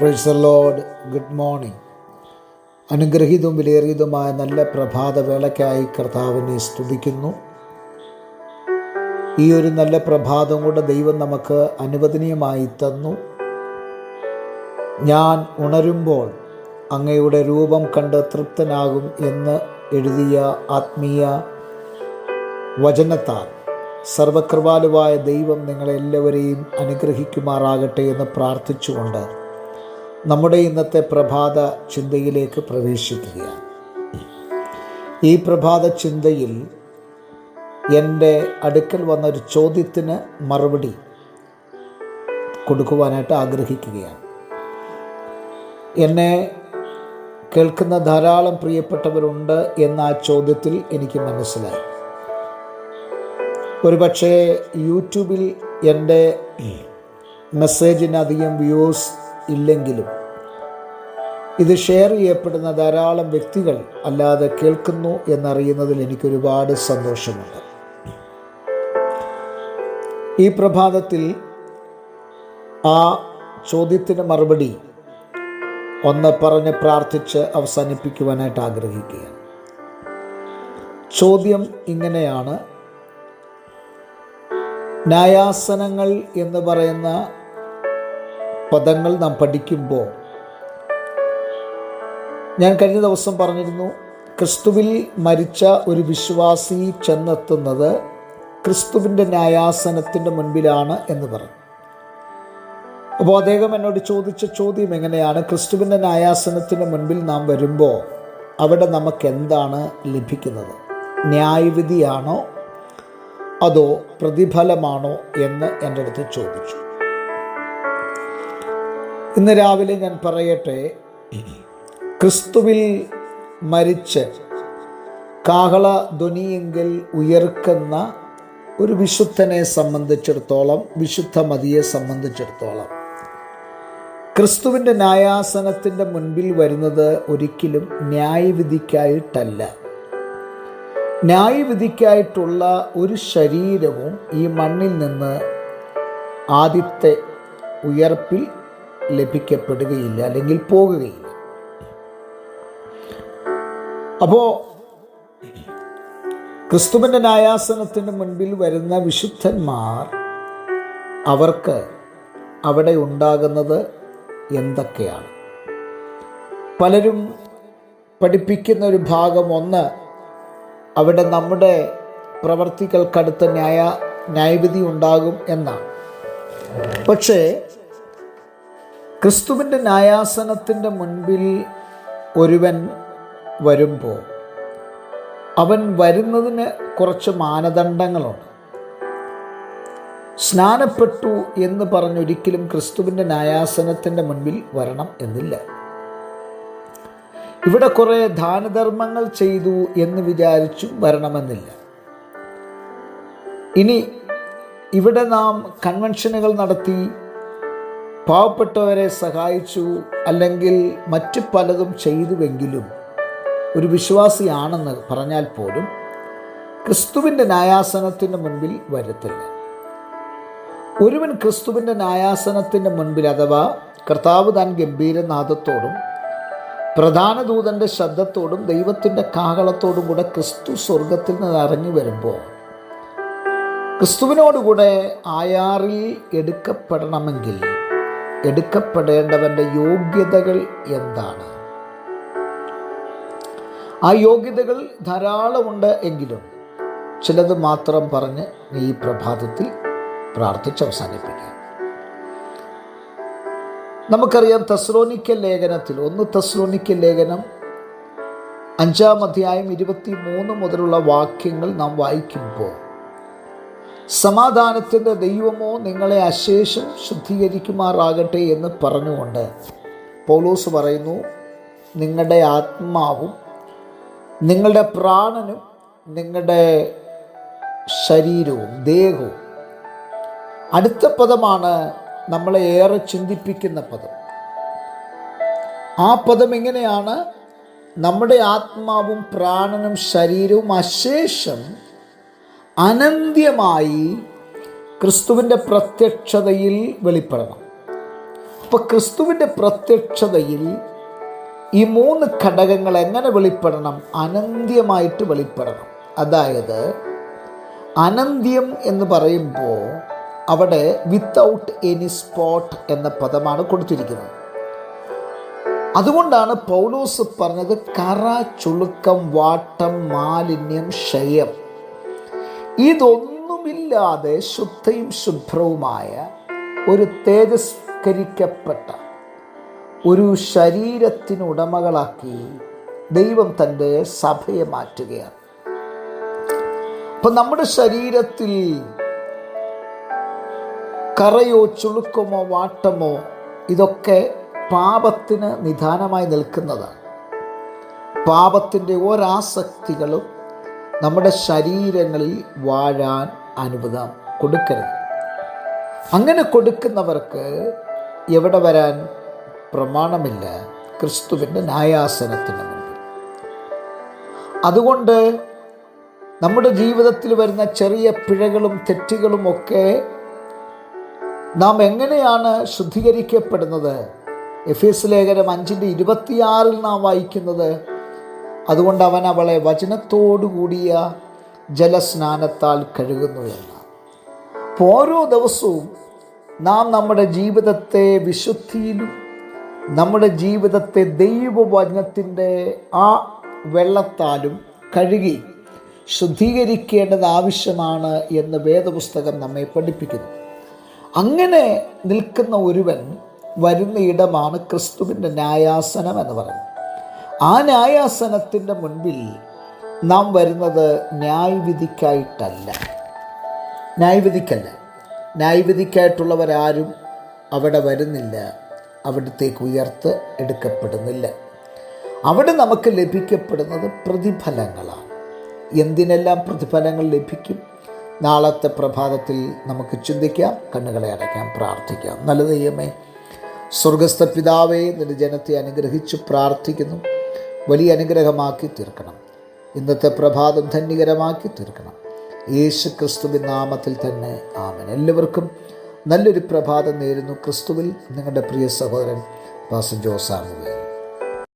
Price lord good morning അനുഗ്രഹീതവും വിലയേറിയതുമായ നല്ല പ്രഭാതവേളയ്ക്കായി കർത്താവിനെ സ്തുതിക്കുന്നു. ഈ ഒരു നല്ല പ്രഭാതം കൊണ്ട് ദൈവം നമുക്ക് അനുവദനീയമായി തന്നു. ഞാൻ ഉണരുമ്പോൾ അങ്ങയുടെ രൂപം കണ്ട് തൃപ്തനാകും എന്ന് എഴുതിയ ആത്മീയ വചനത്താൽ സർവകൃപാലുവായ ദൈവം നിങ്ങളെല്ലാവരെയും അനുഗ്രഹിക്കുമാറാകട്ടെ എന്ന് പ്രാർത്ഥിച്ചുകൊണ്ട് നമ്മുടെ ഇന്നത്തെ പ്രഭാത ചിന്തയിലേക്ക് പ്രവേശിക്കുകയാണ്. ഈ പ്രഭാത ചിന്തയിൽ എന്റെ അടുക്കൽ വന്ന ഒരു ചോദ്യത്തിന് മറുപടി കൊടുക്കുവാനായിട്ട് ആഗ്രഹിക്കുകയാണ്. എന്നെ കേൾക്കുന്ന ധാരാളം പ്രിയപ്പെട്ടവരുണ്ട് എന്ന ആ ചോദ്യത്തിൽ എനിക്ക് മനസ്സിലായി. ഒരുപക്ഷേ യൂട്യൂബിൽ എന്റെ മെസ്സേജിന് അധികം വ്യൂസ് ഇല്ലെങ്കിലും ഇത് ഷെയർ ചെയ്യപ്പെടുന്ന ധാരാളം വ്യക്തികൾ അല്ലാതെ കേൾക്കുന്നു എന്നറിയുന്നതിൽ എനിക്കൊരുപാട് സന്തോഷമുണ്ട്. ഈ പ്രഭാതത്തിൽ ആ ചോദ്യത്തിന് മറുപടി ഒന്ന് പറഞ്ഞ് പ്രാർത്ഥിച്ച് അവസാനിപ്പിക്കുവാനായിട്ട് ആഗ്രഹിക്കുകയാണ്. ചോദ്യം ഇങ്ങനെയാണ്. ന്യായാസനങ്ങൾ എന്ന് പറയുന്ന പദങ്ങൾ നാം പഠിക്കുമ്പോൾ. ഞാൻ കഴിഞ്ഞ ദിവസം പറഞ്ഞിരുന്നു ക്രിസ്തുവിൽ മരിച്ച ഒരു വിശ്വാസി ചെന്നെത്തുന്നത് ക്രിസ്തുവിന്റെ ന്യായാസനത്തിന്റെ മുൻപിലാണ് എന്ന് പറഞ്ഞു. അപ്പോൾ അദ്ദേഹം എന്നോട് ചോദിച്ച ചോദ്യം എങ്ങനെയാണ് ക്രിസ്തുവിന്റെ ന്യായാസനത്തിന് മുൻപിൽ നാം വരുമ്പോൾ അവിടെ നമുക്ക് എന്താണ് ലഭിക്കുന്നത്? ന്യായവിധിയാണോ അതോ പ്രതിഫലമാണോ എന്ന് എന്റെ അടുത്ത് ചോദിച്ചു. ഇന്ന് രാവിലെ ഞാൻ പറയട്ടെ ക്രിസ്തുവിൽ മരിച്ച് കാഹള ധ്വനിയെങ്കിൽ ഉയർക്കുന്ന ഒരു വിശുദ്ധനെ സംബന്ധിച്ചിടത്തോളം വിശുദ്ധ മതിയെ സംബന്ധിച്ചിടത്തോളം. ക്രിസ്തുവിന്റെ ന്യായാസനത്തിന്റെ മുൻപിൽ വരുന്നത് ഒരിക്കലും ന്യായവിധിക്കായിട്ടല്ല. ന്യായവിധിക്കായിട്ടുള്ള ഒരു ശരീരവും ഈ മണ്ണിൽ നിന്ന് ആദ്യത്തെ ഉയർപ്പിൽ ലഭിക്കപ്പെടുകയില്ല അല്ലെങ്കിൽ പോകുകയില്ല അപ്പോൾ ക്രിസ്തുവിന്റെ ന്യായാസനത്തിന് മുൻപിൽ വരുന്ന വിശുദ്ധന്മാർ അവർക്ക് അവിടെ ഉണ്ടാകുന്നത് എന്തൊക്കെയാണ്? പലരും പഠിപ്പിക്കുന്ന ഒരു ഭാഗം ഒന്ന് അവിടെ നമ്മുടെ പ്രവർത്തികൾക്കടുത്ത ന്യായ ന്യായവിധി ഉണ്ടാകും എന്നാണ്. പക്ഷേ ക്രിസ്തുവിന്റെ ന്യായാസനത്തിന്റെ മുൻപിൽ ഒരുവൻ വരുമ്പോൾ അവൻ വരുന്നതിന് കുറച്ച് മാനദണ്ഡങ്ങളുണ്ട്. സ്നാനപ്പെട്ടു എന്ന് പറഞ്ഞൊരിക്കലും ക്രിസ്തുവിന്റെ ന്യായാസനത്തിന്റെ മുൻപിൽ വരണം എന്നില്ല. ഇവിടെ കുറേ ദാനധർമ്മങ്ങൾ ചെയ്തു എന്ന് വിചാരിച്ചും വരണമെന്നില്ല. ഇനി ഇവിടെ നാം കൺവെൻഷനുകൾ നടത്തി പാവപ്പെട്ടവരെ സഹായിച്ചു അല്ലെങ്കിൽ മറ്റു പലതും ചെയ്തുവെങ്കിലും ഒരു വിശ്വാസിയാണെന്ന് പറഞ്ഞാൽ പോലും ക്രിസ്തുവിന്റെ ന്യായാസനത്തിന് മുൻപിൽ വരുത്തില്ല. ഒരുവൻ ക്രിസ്തുവിന്റെ ന്യായാസനത്തിന് മുൻപിൽ അഥവാ കർത്താവ് താൻ ഗംഭീരനാഥത്തോടും പ്രധാന ദൂതന്റെ ശബ്ദത്തോടും ദൈവത്തിന്റെ കാഹളത്തോടും കൂടെ ക്രിസ്തു സ്വർഗത്തിൽ നിന്ന് ഇറങ്ങി വരുമ്പോൾ ക്രിസ്തുവിനോടുകൂടെ ആയാറിൽ എടുക്കപ്പെടണമെങ്കിൽ എടുക്കപ്പെടേണ്ടവന്റെ യോഗ്യതകൾ എന്താണ്? ആ യോഗ്യതകൾ ധാരാളമുണ്ട് എങ്കിലും ചിലത് മാത്രം പറഞ്ഞ് ഈ പ്രഭാതത്തിൽ പ്രാർത്ഥിച്ച് അവസാനിപ്പിക്കാം നമുക്കറിയാം തെസ്ലോനിക്കൽ ലേഖനത്തിൽ ഒന്ന് തെസ്ലോനിക്കൽ ലേഖനം അഞ്ചാം അധ്യായം ഇരുപത്തി മൂന്ന് മുതലുള്ള വാക്യങ്ങൾ നാം വായിക്കുമ്പോൾ സമാധാനത്തിന്റെ ദൈവമോ നിങ്ങളെ അശേഷം ശുദ്ധീകരിക്കുമാറാകട്ടെ എന്ന് പറഞ്ഞുകൊണ്ട് പൗലോസ് പറയുന്നു നിങ്ങളുടെ ആത്മാവും നിങ്ങളുടെ പ്രാണനും നിങ്ങളുടെ ശരീരവും ദേഹവും. അടുത്ത പദമാണ് നമ്മളെ ഏറെ ചിന്തിപ്പിക്കുന്ന പദം. ആ പദം എങ്ങനെയാണ്? നമ്മുടെ ആത്മാവും പ്രാണനും ശരീരവും അശേഷം അനന്ത്യമായി ക്രിസ്തുവിന്റെ പ്രത്യക്ഷതയിൽ വെളിപ്പെടണം. അപ്പോൾ ക്രിസ്തുവിന്റെ പ്രത്യക്ഷതയിൽ ഈ മൂന്ന് ഘടകങ്ങൾ എങ്ങനെ വെളിപ്പെടണം? അനന്ത്യമായിട്ട് വെളിപ്പെടണം. അതായത് അനന്ത്യം എന്ന് പറയുമ്പോൾ അവിടെ വിത്തൗട്ട് എനി സ്പോട്ട് എന്ന പദമാണ് കൊടുത്തിരിക്കുന്നത്. അതുകൊണ്ടാണ് പൗലോസ് പറഞ്ഞത് കറ ചുളുക്കം വാട്ടം മാലിന്യം ക്ഷയം. ഇതൊന്നുമില്ലാതെ ശുദ്ധയും ശുഭ്രവുമായ ഒരു തേജസ്കരിക്കപ്പെട്ട ഒരു ശരീരത്തിന് ഉടമകളാക്കി ദൈവം തന്റെ സഭയെ മാറ്റുകയാണ്. അപ്പം നമ്മുടെ ശരീരത്തിൽ കറയോ ചുളുക്കമോ വാട്ടമോ ഇതൊക്കെ പാപത്തിന് നിധാനമായി നിൽക്കുന്നതാണ്. പാപത്തിന്റെ ഒരാസക്തികളും നമ്മുടെ ശരീരങ്ങളിൽ വാഴാൻ അനുവദം കൊടുക്കരുത്. അങ്ങനെ കൊടുക്കുന്നവർക്ക് എവിടെ വരാൻ പ്രമാണമില്ല? ക്രിസ്തുവിന്റെ ന്യായാസനത്തിന് മുമ്പിൽ അതുകൊണ്ട് നമ്മുടെ ജീവിതത്തിൽ വരുന്ന ചെറിയ പിഴകളും തെറ്റുകളും ഒക്കെ നാം എങ്ങനെയാണ് ശുദ്ധീകരിക്കപ്പെടുന്നത്? എഫ് എസ് ലേഖനം അഞ്ചിന്റെ ഇരുപത്തിയാറിൽ നാം വായിക്കുന്നത് അതുകൊണ്ട് അവൻ അവളെ വചനത്തോടുകൂടിയ ജലസ്നാനത്താൽ കഴുകുന്നു എന്ന് ഓരോ ദിവസവും നാം നമ്മുടെ ജീവിതത്തെ വിശുദ്ധിയിലും നമ്മുടെ ജീവിതത്തെ ദൈവവചനത്തിന്റെ ആ വെള്ളത്താലും കഴുകി ശുദ്ധീകരിക്കേണ്ടത് ആവശ്യമാണ് എന്ന് വേദപുസ്തകം നമ്മെ പഠിപ്പിക്കുന്നു. അങ്ങനെ നിൽക്കുന്ന ഒരുവൻ വരുന്ന ഇടമാണ് ക്രിസ്തുവിന്റെ ന്യായാസനം എന്ന് പറയുന്നത്. ആ ന്യായാസനത്തിന്റെ മുൻപിൽ നാം വരുന്നത് ന്യായവിധിക്കായിട്ടല്ല. ന്യായവിധിക്കല്ല. ന്യായവിധിക്കായിട്ടുള്ളവരാരും അവിടെ വരുന്നില്ല. അവിടത്തേക്ക് ഉയർത്ത് എടുക്കപ്പെടുന്നില്ല. അവിടെ നമുക്ക് ലഭിക്കപ്പെടുന്നത് പ്രതിഫലങ്ങളാണ്. എന്തിനെല്ലാം പ്രതിഫലങ്ങൾ ലഭിക്കും? നാളത്തെ പ്രഭാതത്തിൽ നമുക്ക് ചിന്തിക്കാം കണ്ണുകളെ അടയ്ക്കാം പ്രാർത്ഥിക്കാം. നല്ല ദൈവമേ സ്വർഗസ്ഥ പിതാവേ നിന്റെ ജനത്തെ അനുഗ്രഹിച്ച് പ്രാർത്ഥിക്കുന്നു. വലിയ അനുഗ്രഹമാക്കി തീർക്കണം. ഇന്നത്തെ പ്രഭാതം ധന്യകരമാക്കി തീർക്കണം. യേശു ക്രിസ്തുവിൻ നാമത്തിൽ തന്നെ ആമൻ. എല്ലാവർക്കും നല്ലൊരു പ്രഭാതം നേരുന്നു ക്രിസ്തുവിൽ. നിങ്ങളുടെ പ്രിയ സഹോദരൻ വാസു ജോസാമുവേൽ